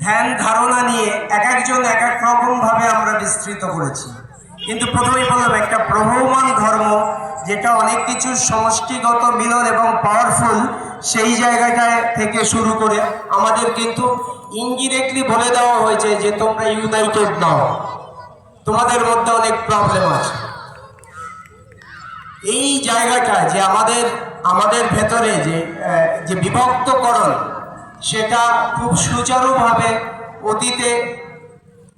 ধ্যান ধারণা নিয়ে এক একজন এক এক রকমভাবে আমরা বিস্তৃত করেছি। কিন্তু প্রথমেই বললাম, একটা প্রবহমান ধর্ম, যেটা অনেক কিছু সমষ্টিগত মিলন এবং পাওয়ারফুল সেই জায়গাটায় থেকে শুরু করে আমাদের কিন্তু ইনডিরেক্টলি বলে দেওয়া হয়েছে যে তোমরা ইউনাইটেড নাও। তোমাদের মধ্যে অনেক প্রবলেম আছে। এই জায়গাটা যে আমাদের আমাদের ভেতরে যে যে বিভক্তকরণ সেটা খুব সুচারুভাবে অতীতে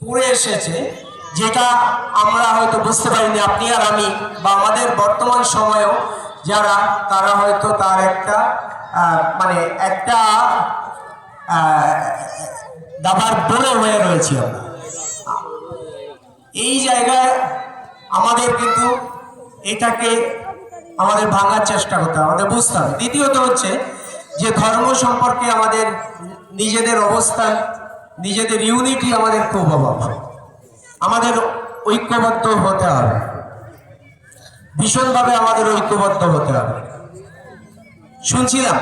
করে এসেছে, যেটা আমরা হয়তো বুঝতে পারিনি, আপনি আর আমি, বা আমাদের বর্তমান সময়েও যারা, তারা হয়তো তার একটা মানে একটা দাবার বলে হয়ে রয়েছি আমরা। এই জায়গায় আমাদের কিন্তু এটাকে আমাদের ভাঙার চেষ্টা করতে হবে, আমাদের বুঝতে হবে। দ্বিতীয়ত হচ্ছে যে ধর্ম সম্পর্কে আমাদের নিজেদের অবস্থান, নিজেদের ইউনিটি আমাদের খুব অভাব আমাদের ঐক্যবদ্ধ হতে হবে। ভীষণভাবে আমাদের ঐক্যবদ্ধ হতে হবে। শুনছিলাম?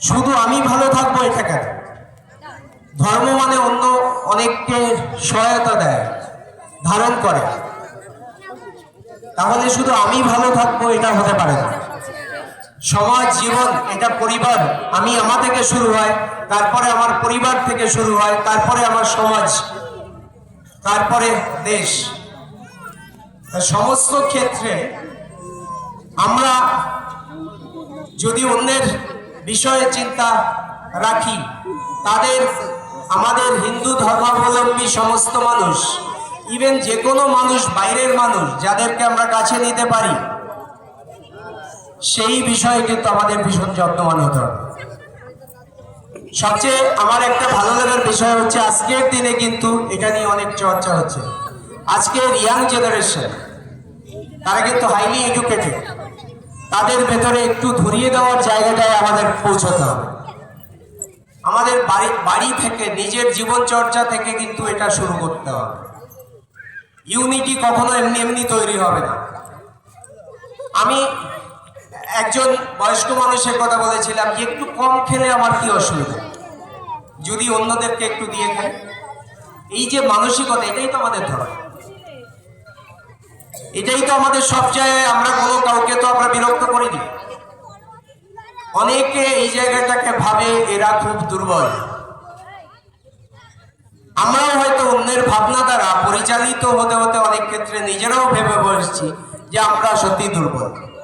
শুধু আমি ভালো থাকব এটা কেন? ধর্ম মানে অন্য অনেককে সহায়তা দেয়, ধারণ করে। তাহলে শুধু আমি ভালো থাকব এটা হতে পারে না। সমাজ, জীবন, এটা পরিবার। আমি আমার থেকে শুরু হয়, তারপরে আমার পরিবার থেকে শুরু হয়, তারপরে আমার সমাজ, তারপরে দেশ। সমস্ত ক্ষেত্রে আমরা যদি অন্যের বিষয়ে চিন্তা রাখি, তাদের, আমাদের হিন্দু ধর্মাবলম্বী সমস্ত মানুষ ইভেন যে কোনো মানুষ, বাইরের মানুষ, যাদেরকে আমরা কাছে নিতে পারি সেই বিষয়ে কিন্তু আমাদের ভীষণ যত্নবান হতে হবে। সবচেয়ে আমার একটা ভালো লাগার বিষয় হচ্ছে, আজকের দিনে কিন্তু এটা নিয়ে অনেক চর্চা হচ্ছে। আজকের ইয়াং জেনারেশন তারা কিন্তু হাইলি এডুকেটেড তাদের ভেতরে একটু ধরিয়ে দেওয়ার জায়গাটায় আমাদের পৌঁছতে হবে। আমাদের বাড়ি বাড়ি থেকে, নিজের জীবন চর্চা থেকে কিন্তু এটা শুরু করতে হবে। ইউনিটি কখনো এমনি এমনি তৈরি হবে না। আমি একজন বয়স্ক মানুষের কথা বলেছিলাম যে একটু কম খেলে আমার কি অসুবিধা? যদি অন্যদেরকে একটু দিয়ে খাই। এই যে মানসিকতা, এটাই তো আমাদের ধর্ম এটাই তো আমাদের সব জায়গায় আমরা কোনো কাউকে তো আমরা বিরক্ত করিনি। অনেকে এই জায়গাটাকে ভাবে এরা খুব দুর্বল। আমরাও হয়তো অন্যের ভাবনা দ্বারা পরিচালিত হতে হতে অনেক ক্ষেত্রে নিজেরাও ভেবে বসছি যে আমরা সত্যি দুর্বল।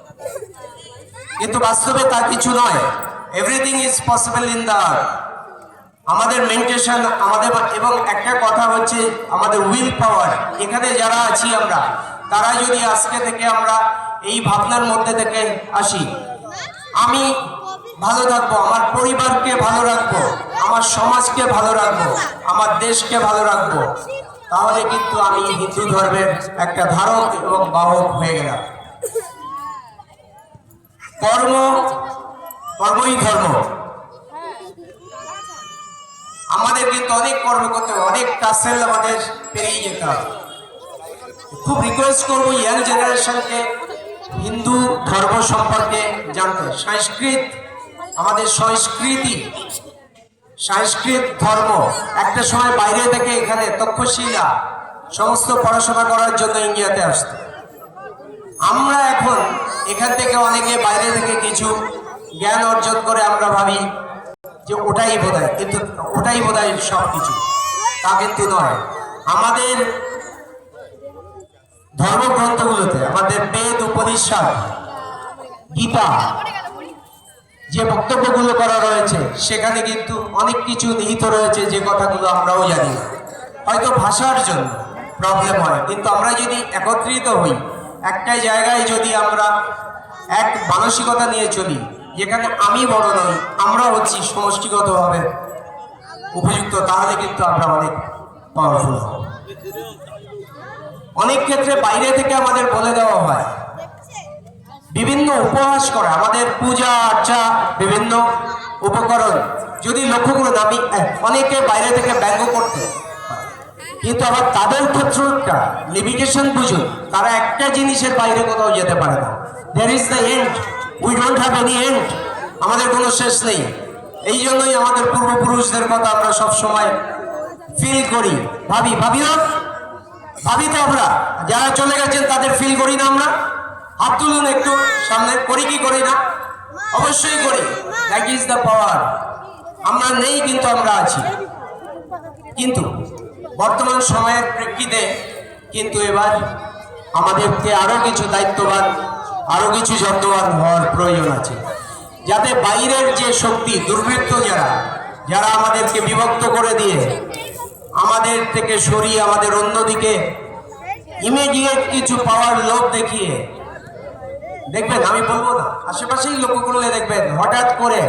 কিন্তু বাস্তবে তা কিছু নয়। Everything is possible in the আমাদের মেন্টেশন আমাদের এবং একটা কথা হচ্ছে আমাদের উইল পাওয়ার এখানে যারা আছি আমরা, তারা যদি আজকে থেকে আমরা এই ভাবনার মধ্যে থেকে আসি, আমি ভালো থাকব, আমার পরিবারকে ভালো রাখব, আমার সমাজকে ভালো রাখব, আমার দেশকে ভালো রাখব, তাহলে কিন্তু আমি হিন্দু ধর্মের একটা ধারক এবং বাহক হয়ে গেলাম। কর্ম, কর্মই ধর্ম। আমাদের কিন্তু অনেক কর্ম করতে হবে, অনেক টাসেল আমাদের পেরিয়ে যেতে হবে। খুব রিকোয়েস্ট করব ইয়াং জেনারেশনকে হিন্দু ধর্ম সম্পর্কে জানতে। সংস্কৃত, আমাদের সংস্কৃতি, সংস্কৃত ধর্ম। একটা সময় বাইরে থেকে এখানে তক্ষশিলা, সমস্ত পড়াশোনা করার জন্য ইন্ডিয়াতে আসতো। আমরা এখন এখান থেকে অনেকে বাইরে থেকে কিছু জ্ঞান অর্জন করে আমরা ভাবি যে ওটাই বোধ কিন্তু ওটাই বোধ হয় সব কিছু তা কিন্তু নয়। আমাদের ধর্মগ্রন্থগুলোতে, আমাদের বেদ, উপনিষদ, গীতা, যে বক্তব্যগুলো করা রয়েছে, সেখানে কিন্তু অনেক কিছু নিহিত রয়েছে যে কথাগুলো আমরাও জানি হয়তো ভাষার জন্য প্রবলেম হয়, কিন্তু আমরা যদি একত্রিত হই একটা জায়গায় যদি আমরা এক মানসিকতা নিয়ে চলি, যেখানে আমি বড় নই, আমরা হচ্ছি সমষ্টিগতভাবে উপযুক্ত, তাহলে কিন্তু আমরা অনেক পাওয়ারফুল হব অনেক ক্ষেত্রে বাইরে থেকে আমাদের বলে দেওয়া হয়, বিভিন্ন উপহাস করে, আমাদের পূজা আর্চা, বিভিন্ন উপকরণ, যদি লক্ষ্য করুন, আমি, অনেকে বাইরে থেকে ব্যঙ্গ করতে। কিন্তু আবার তাদের ক্ষেত্রটা লিমিটেশন বুঝুন তারা একটা জিনিসের বাইরে কোথাও যেতে পারে না। There is the end we don't have any end আমাদের কোনো শেষ নেই। এই জন্যই আমাদের পূর্বপুরুষদের কথা আমরা সব সময় ফিল করি। ভাবি ভাবি না? ভাবি তো আমরা। যারা চলে গেছেন, তাদের ফিল করি না আমরা। হাত তুলুন একটু সামনে। করি কি করি না? অবশ্যই করি। দ্যাট ইজ দ্য পাওয়ার আমরা নেই, কিন্তু আমরা আছি। কিন্তু বর্তমান সময়ের প্রেক্ষিতে কিন্তু এবার আমাদেরকে আরও কিছু দায়িত্ববান আরও কিছু যত্নবান হওয়ার প্রয়োজন আছে। যাতে বাইরের যে শক্তি, দুর্বৃত্ত যারা যারা আমাদেরকে বিভক্ত করে দিয়ে আমাদের থেকে সরিয়ে আমাদের অন্যদিকে ইমিডিয়েট কিছু পাওয়ার লোভ দেখিয়ে, দেখবেন, আমি বলব না, আশেপাশেই লক্ষ্য করলে দেখবেন, হঠাৎ করে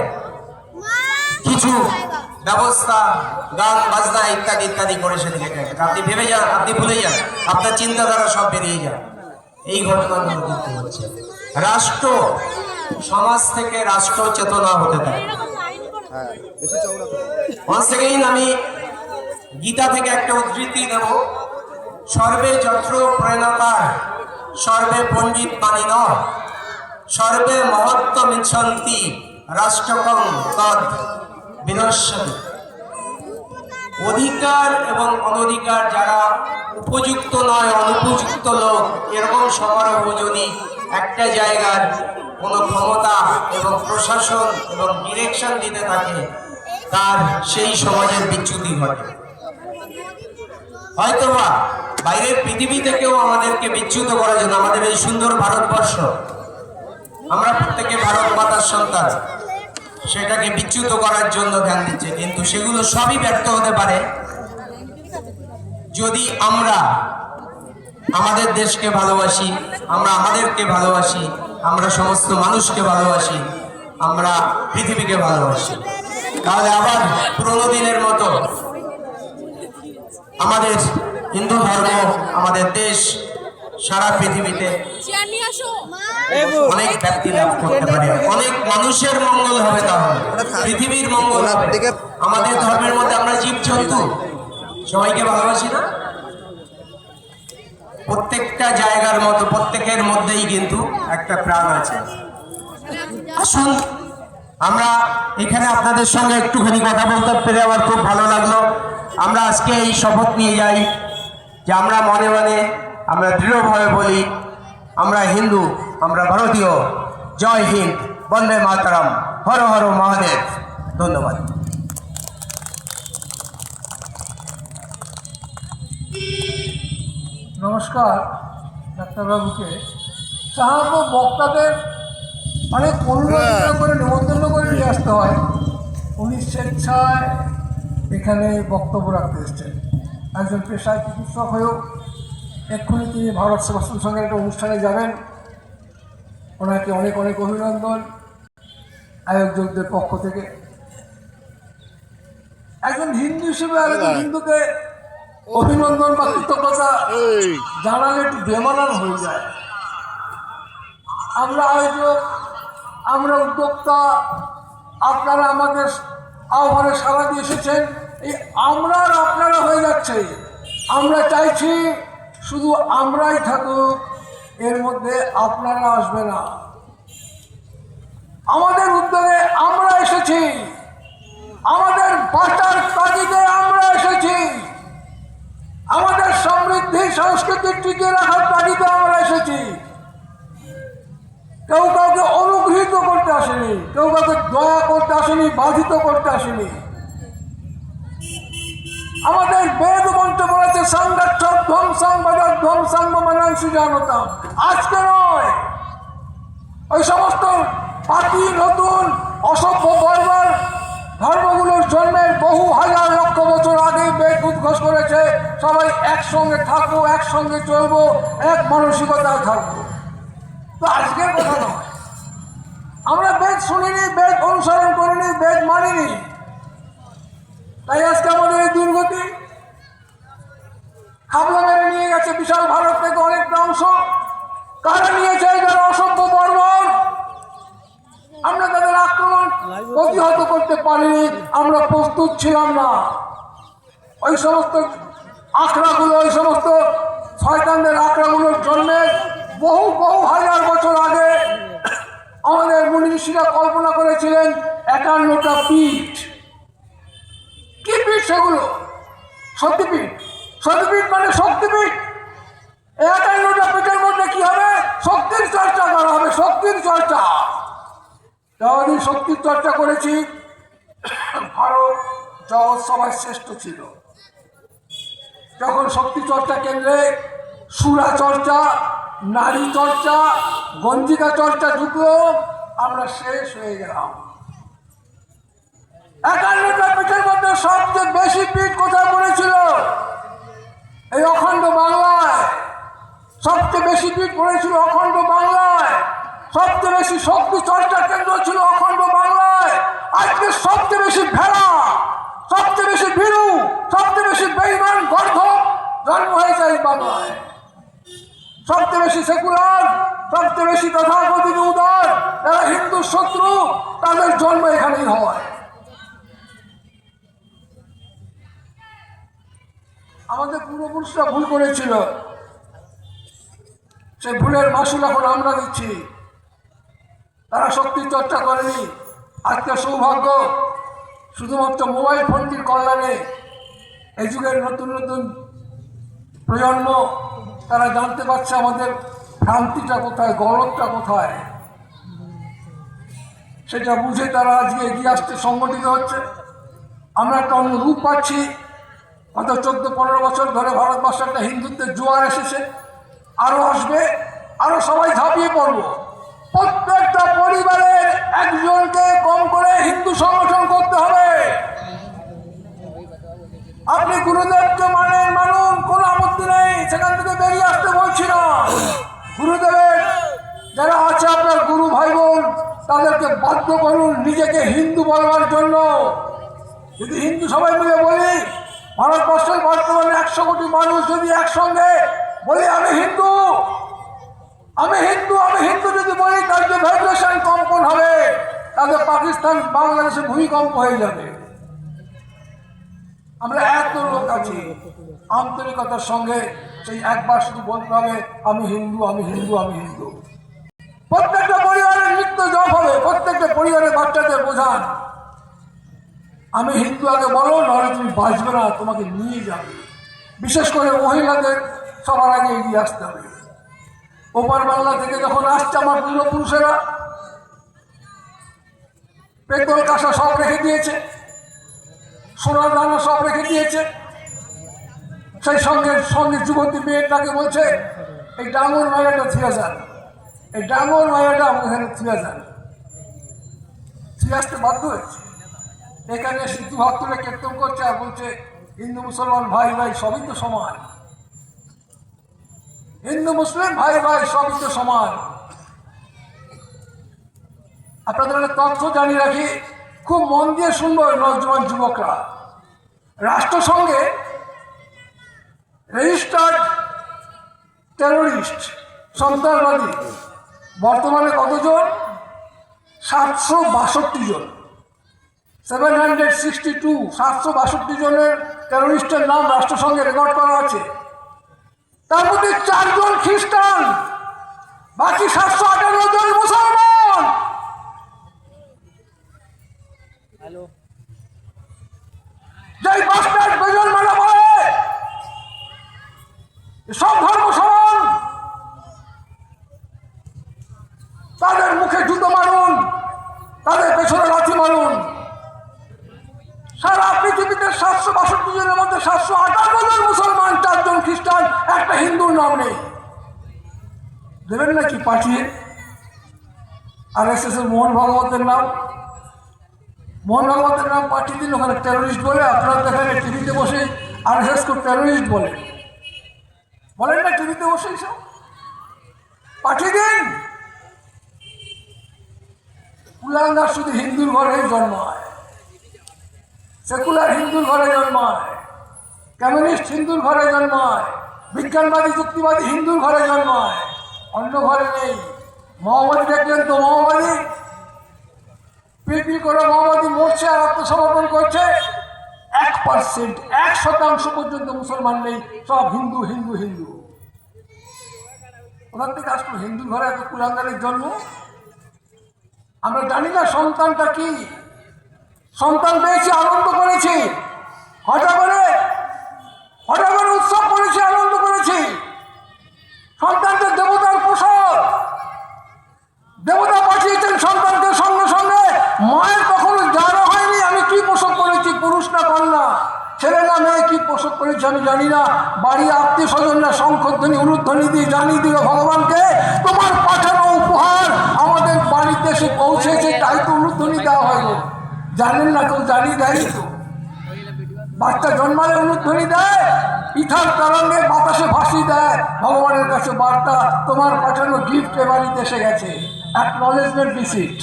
কিছু ব্যবস্থা, গান, বাজনা ইত্যাদি ইত্যাদি করে সেদিকে যায়। আপনি ভেবে যান, আপনি ভুলে যান, আপনার চিন্তাধারা সব বেরিয়ে যান এই ঘটনাগুলো কিন্তু হচ্ছে। রাষ্ট্র, সমাজ থেকে রাষ্ট্র চেতনা হতে once আমি গীতা থেকে একটা উদ্ধৃতি দেব। সর্বে যত্র প্রণতার সর্বে পণ্ডিত মানিন সর্বে মহত্ব মিচ্ছন্তি রাষ্ট্রকং তদ বিনশ্যতি অধিকার এবং অনধিকার যারা উপযুক্ত নয়, অনুপযুক্ত লোক, এরকম সমারোহ যদি একটা জায়গার কোনো ক্ষমতা এবং প্রশাসন এবং ডিরেকশন দিতে থাকে, তার সেই সমাজের বিচ্যুতি ঘটে। হয়তোবা বাইরের পৃথিবী থেকেও আমাদেরকে বিচ্যুত করার জন্য আমাদের এই সুন্দর ভারতবর্ষ। আমরা প্রত্যেকে ভারত মাতার সন্তান। সেটাকে বিচ্যুত করার জন্য ধ্যান দিচ্ছে, কিন্তু সেগুলো সবই ব্যর্থ হতে পারে। যদি আমরা আমাদের দেশকে ভালোবাসি, আমরা আমাদেরকে ভালোবাসি, আমরা সমস্ত মানুষকে ভালোবাসি, আমরা পৃথিবীকে ভালোবাসি। তাহলে আবার পুরোনো দিনের মতো আমাদের হিন্দু ধর্ম, আমাদের দেশ সারা পৃথিবীতে। অনেক ব্যক্তি লাভ করতে পারে। অনেক মানুষের মঙ্গল হবে তাহলে। পৃথিবীর মঙ্গল হবে। আমাদের ধর্মের মধ্যে আমরা জীব জন্তু সবাইকে ভালোবাসি না? প্রত্যেকটা জায়গার মতো, প্রত্যেকের মধ্যেই কিন্তু একটা প্রাণ আছে। আসুন, আমরা এখানে আপনাদের সঙ্গে একটুখানি কথা বলতে পেরে আমার খুব ভালো লাগল। আমরা আজকে এই শপথ নিয়ে যাই, যে আমরা মনে মনে আমরা দৃঢ়ভাবে বলি আমরা হিন্দু আমরা ভারতীয়। জয় হিন্দ বন্দে মাতারাম হর হর মহাদেব। ধন্যবাদ। নমস্কার ডাক্তারবাবুকে সাধারণত বক্তাদের অনেক অনুমোদিত করে নিমন্ত্রণ করে নিয়ে আসতে হয়। উনি স্বেচ্ছায় এখানে বক্তব্য রাখতে এসছেন। একজন পেশায় চিকিৎসক হয়েও এক্ষুনি তিনি ভারত সেবাশ্রম সঙ্গে একটা অনুষ্ঠানে যাবেন। ওনাকে অনেক অনেক অভিনন্দন। আয়োজকদের পক্ষ থেকে। একজন হিন্দু হিসেবে আরেকজন হিন্দুকে অভিনন্দন বা কৃতজ্ঞতা জানালে একটু বেমানান হয়ে যায়। আমরা আয়োজক আমরা উদ্যোক্তা আপনারা আমাদের আহ্বানে সাড়া দিয়ে এসেছেন। এই আমরা আপনারা হয়ে যাচ্ছে। আমরা চাইছি শুধু আমরাই থাকুক, এর মধ্যে আপনারা আসবে না। আমাদের উদ্যোগে আমরা এসেছি। আমাদের বাঁচার তাগিদে আমরা এসেছি। আমাদের সমৃদ্ধি সংস্কৃতি টিকে রাখার তাগিদে আমরা এসেছি। কেউ কাউকে অনুগৃহীত করতে আসেনি, কেউ কাউকে দয়া করতে আসেনি, বাধিত করতে আসেনি। আমাদের বেদ সংরক্ষক ধ্বংসাং বাজার ধ্বংসাং মানাংশু জানতাম আজকে নয়। ওই সমস্ত পার্টি নতুন অসভ্য বর্বর ধর্মগুলোর জন্মের বহু হাজার লক্ষ বছর আগেই বেদ উদ্ঘোষ করেছে, সবাই একসঙ্গে থাকব, একসঙ্গে চলবো, এক মানসিকতায় থাকব। তো আজকের কথা নয়। আমরা বেদ শুনিনি, বেদ অনুসরণ করিনি, বেদ মানিনি। তাই আজকে আমাদের এই দুর্গতি মেরে নিয়ে গেছে বিশাল ভারত থেকে অনেকটা অংশ। কারা নিয়েছে যারা অসভ্য বর্বর? আমরা তাদের আক্রমণ প্রতিহত করতে পারিনি, আমরা প্রস্তুত ছিলাম না। ওই সমস্ত আখড়াগুলো, ওই সমস্ত শয়তানদের আখড়াগুলোর জন্মের বহু বহু হাজার বছর আগে আমাদের মুনি ঋষিরা কল্পনা করেছিলেন একান্নটা পীঠ। কি পীঠ সেগুলো? সত্যিপীঠ সত্যিপীঠ মানে শক্তিপীঠ একান্নটা পীঠের মধ্যে কি হবে? শক্তির চর্চা করা হবে, শক্তির চর্চা। যতদিন শক্তির চর্চা করেছি, ভারত জগৎ সবাই শ্রেষ্ঠ ছিল। যখন শক্তি চর্চা কেন্দ্রে সুরা চর্চা, নারী চর্চা, গঞ্জিকা চর্চা ঢুকলো, আমরা শেষ হয়ে গেলাম। একান্নটা পিঠের মধ্যে সবচেয়ে বেশি পিঠ কোথায় পড়েছিল? এই অখণ্ড বাংলায় সবচেয়ে বেশি পিঠ পড়েছিল অখণ্ড বাংলায়, সবচেয়ে বেশি শক্তি চর্চা কেন্দ্র ছিল অখণ্ড বাংলায়, আজকে সবচেয়ে বেশি ভেড়া, সবচেয়ে বেশি ভীরু, সবচেয়ে বেশি বেইমান গর্ধ জন্ম হয়েছে এই বাংলায়। সবচেয়ে বেশি সেকুলার, সবচেয়ে বেশি তথাকথিত উদার যারা হিন্দু শত্রু, তাদের জন্ম এখানেই হয়। আমাদের পূর্বপুরুষরা ভুল করেছিল। সেই ভুলের মাসুল এখন আমরা দিচ্ছি। তারা শক্তি চর্চা করেনি। আজকে সৌভাগ্য শুধুমাত্র মোবাইল ফোনটির কল্যাণে এই যুগের নতুন নতুন প্রজন্ম, তারা জানতে পারছে আমাদের ভ্রান্তিটা কোথায় গলতটা কোথায়। সেটা বুঝে তারা আজকে এগিয়ে আসতে সংগঠিত হচ্ছে। আমরা একটা অন্য রূপ পাচ্ছি। গত চোদ্দ, পনেরো বছর ধরে ভারতবর্ষে একটা হিন্দুত্বের জোয়ার এসেছে। আরও আসবে আরও সবাই ঝাঁপিয়ে পড়ব। প্রত্যেকটা পরিবারের একজনকে কম করে হিন্দু সংগঠন করতে হবে। আপনি গুরুদেবকে মানেন মানুন, কোনো আপত্তি নেই, সেখান থেকে বেরিয়ে আসতে বলছি না। গুরুদেবের যারা আছে আপনার গুরু ভাই বোন, তাদেরকে বাধ্য করুন নিজেকে হিন্দু বলবার জন্য। যদি হিন্দু সবাই মিলে বলি ভারতবর্ষের বর্তমানে একশো কোটি মানুষ যদি একসঙ্গে বলি, আমি হিন্দু আমি হিন্দু আমি হিন্দু যদি বলি তার যে ভাইব্রেশন কম্পন হবে? তাহলে পাকিস্তান, বাংলাদেশে ভূমিকম্প হয়ে যাবে। আমরা এত লোক আছি, আন্তরিকতার সঙ্গে সেই একবার শুধু বলতে হবে, আমি হিন্দু আমি হিন্দু আমি হিন্দু। প্রত্যেকটা পরিবারের নিত্য জব হবে, প্রত্যেকটা পরিবারের বাচ্চাদের বোঝান। আমি হিন্দু, আগে বলো, নাহলে তুমি বাঁচবে না, তোমাকে নিয়ে যাবে। বিশেষ করে মহিলাদের সবার আগে এগিয়ে আসতে হবে। ওপার বাংলা থেকে যখন আসছে আমার পূর্বপুরুষেরা পেতল কাঁসা সব রেখে দিয়েছে, সোনার দানা সব রেখে দিয়েছে। সেই সঙ্গে সঙ্গে যুবতী মেয়েটাকে বলছে, এই ডাঙর মায়াটা থিয়া যান এই ডাঙর মায়াটা আমার এখানে থুয়ে যান থুয়ে আসতে বাধ্য হয়েছে। এখানে সিদ্ধু ভক্তরা কীর্তন করছে আর বলছে, হিন্দু, মুসলমান, ভাই ভাই, সবই তো সমান। হিন্দু, মুসলিম, ভাই ভাই, সবই তো সমান। আপনাদের একটা তথ্য জানিয়ে রাখি, খুব মন দিয়ে শুনব নজওয়ান যুবকরা। রাষ্ট্রসংঘে রেজিস্টার্ড টেরোরিস্ট সন্ত্রাসবাদী, বর্তমানে কতজন? সাতশো বাষট্টি জন। সেভেন হান্ড্রেড সিক্সটি টু সাতশো বাষট্টি জনের টেরোরিস্টের নাম রাষ্ট্রসংঘে রেকর্ড করা আছে। তার মধ্যে চারজন খ্রিস্টান বাকি সাতশো আঠারো জন মুসলমান। যেই বাস্টার বেজন মারা বলে সব ধর্ম সমান। তাদের মুখে জুতো মারুন তাদের পেছনে লাথি মারুন। সারা পৃথিবীতে সাতশো বাষট্টি জনের মধ্যে সাতশো আটান্ন মুসলমান, চারজন খ্রিস্টান, একটা হিন্দুর নাম নেই। দেবেন নাকি পাঠিয়ে? আর এস এস এর মোহন ভাগবতের নাম। মোহন ভাগবতের নাম পাঠিয়ে দিন, ওখানে টেরোরিস্ট বলে, আপনারা তো এখানে টিভিতে বসে আর এস এস টেরোরিস্ট বলে। বলেন না টিভিতে বসে সব পাঠিয়ে দিন। কুলাঙ্গার শুধু হিন্দুর ঘরে জন্ম জন্মায় সেকুলার হিন্দুর ঘরে জন্মায়, কমিউনিস্ট হিন্দুর ঘরে জন্মায়, বিজ্ঞানবাদী, যুক্তিবাদী হিন্দুর ঘরে জন্মায়। অন্য ঘরে নেই। মাওবাদী দেখলেন তো মাওবাদী পিপি করে মাওবাদী মরছে আর আত্মসমর্পণ করছে। এক পার্সেন্ট, এক শতাংশ পর্যন্ত মুসলমান নেই, সব হিন্দু হিন্দু হিন্দু। ওখান থেকে আসলো? হিন্দু ঘরে এত কুলাঙ্গারের জন্ম? আমরা জানি না সন্তানটা কি। সন্তান পেয়েছি, আনন্দ করেছি। হঠাৎ করে হঠাৎ করে উৎসব করেছি, আনন্দ করেছি। সন্তানকে দেবতার পোষক দেবতা পাঠিয়েছেন সন্তানকে সঙ্গে সঙ্গে। মায়ের কখনো জানা হয়নি, আমি কি পোষক করেছি, পুরুষ না কন্যা? ছেলে না মেয়ে, কি পোষক করেছি আমি জানি না। বাড়ি আত্মীয় স্বজনরা শঙ্খধ্বনি, উলুধ্বনি দিয়ে জানিয়ে দিল ভগবানকে, তোমার পাঠানো উপহার আমাদের বাড়িতে এসে পৌঁছেছে, তাই তো উলুধ্বনি দেওয়া হইল জানেন না কেউ জানিয়ে দেয়নি তো বাচ্চা জন্মালে অনুধ্বনি দেয় ইথার তরঙ্গে বাতাসে ভাসি দেয়। ভগবানের কাছে বার্তা, তোমার পাঠানো গিফট বাড়িতে এসে গেছে। অ্যাকনলেজমেন্ট ভিসিট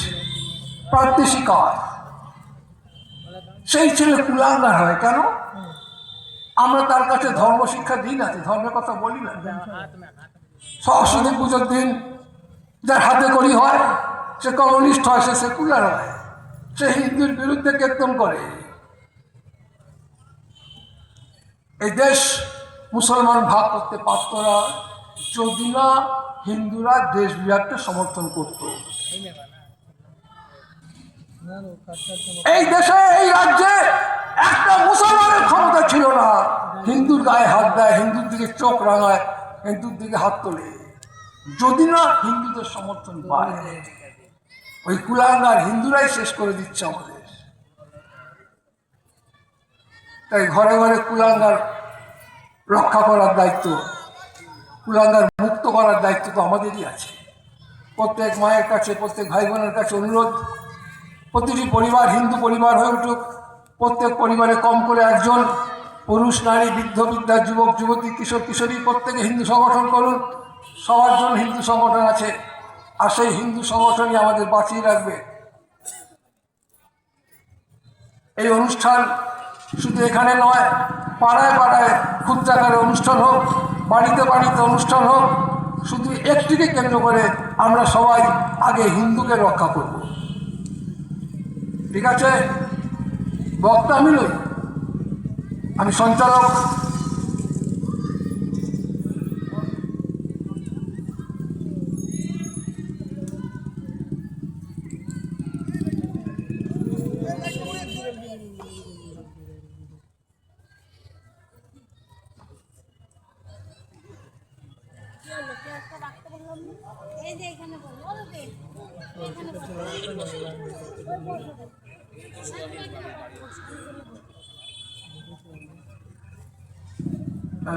প্রার্থী স্বীকার। সেই ছেলে কুলাঙ্গার হয় কেন? আমরা তার কাছে ধর্ম শিক্ষা দিই না ধর্মের কথা বলি না। সরস্বতী পুজোর দিন যার হাতে করি হয়, সে কমিউনিস্ট হয়, সে সেকুলার হয়। সে হিন্দুর বিরুদ্ধে কীর্তন করে। এই দেশ মুসলমান ভাগ করতে পারত না, যদি না হিন্দুরা দেশ বিভাগকে সমর্থন করত। এই দেশে, এই রাজ্যে একটা মুসলমানের ক্ষমতা ছিল না। হিন্দুর গায়ে হাত দেয়, হিন্দুর দিকে চোখ রাঙায়, হিন্দুর দিকে হাত তোলে। যদি না হিন্দুদের সমর্থন পায়। ওই কুলাঙ্গার হিন্দুরাই শেষ করে দিচ্ছে আমাদের। তাই ঘরে ঘরে কুলাঙ্গার রক্ষা করার দায়িত্ব, কুলাঙ্গার মুক্ত করার দায়িত্ব তো আমাদেরই আছে। প্রত্যেক মায়ের কাছে, প্রত্যেক ভাই বোনের কাছে অনুরোধ, প্রতিটি পরিবার, হিন্দু পরিবার হয়ে উঠুক, প্রত্যেক পরিবারে কম করে একজন পুরুষ, নারী, বৃদ্ধ, বৃদ্ধা, যুবক, যুবতী, কিশোর, কিশোরী, প্রত্যেকে হিন্দু সংগঠন করুন। সবার জন্য হিন্দু সংগঠন আছে। আর সেই হিন্দু সংগঠনই আমাদের বাঁচিয়ে রাখবে। এই অনুষ্ঠান শুধু এখানে নয়, পাড়ায় পাড়ায় ক্ষুদ্রাকারে অনুষ্ঠান হোক, বাড়িতে বাড়িতে অনুষ্ঠান হোক, শুধু একটিকে কেন্দ্র করে আমরা সবাই আগে হিন্দুকে রক্ষা করব। ঠিক আছে? বক্তা আমি নই আমি সঞ্চালক।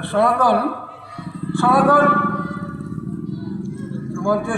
সনাতন সনাতন তোমার যে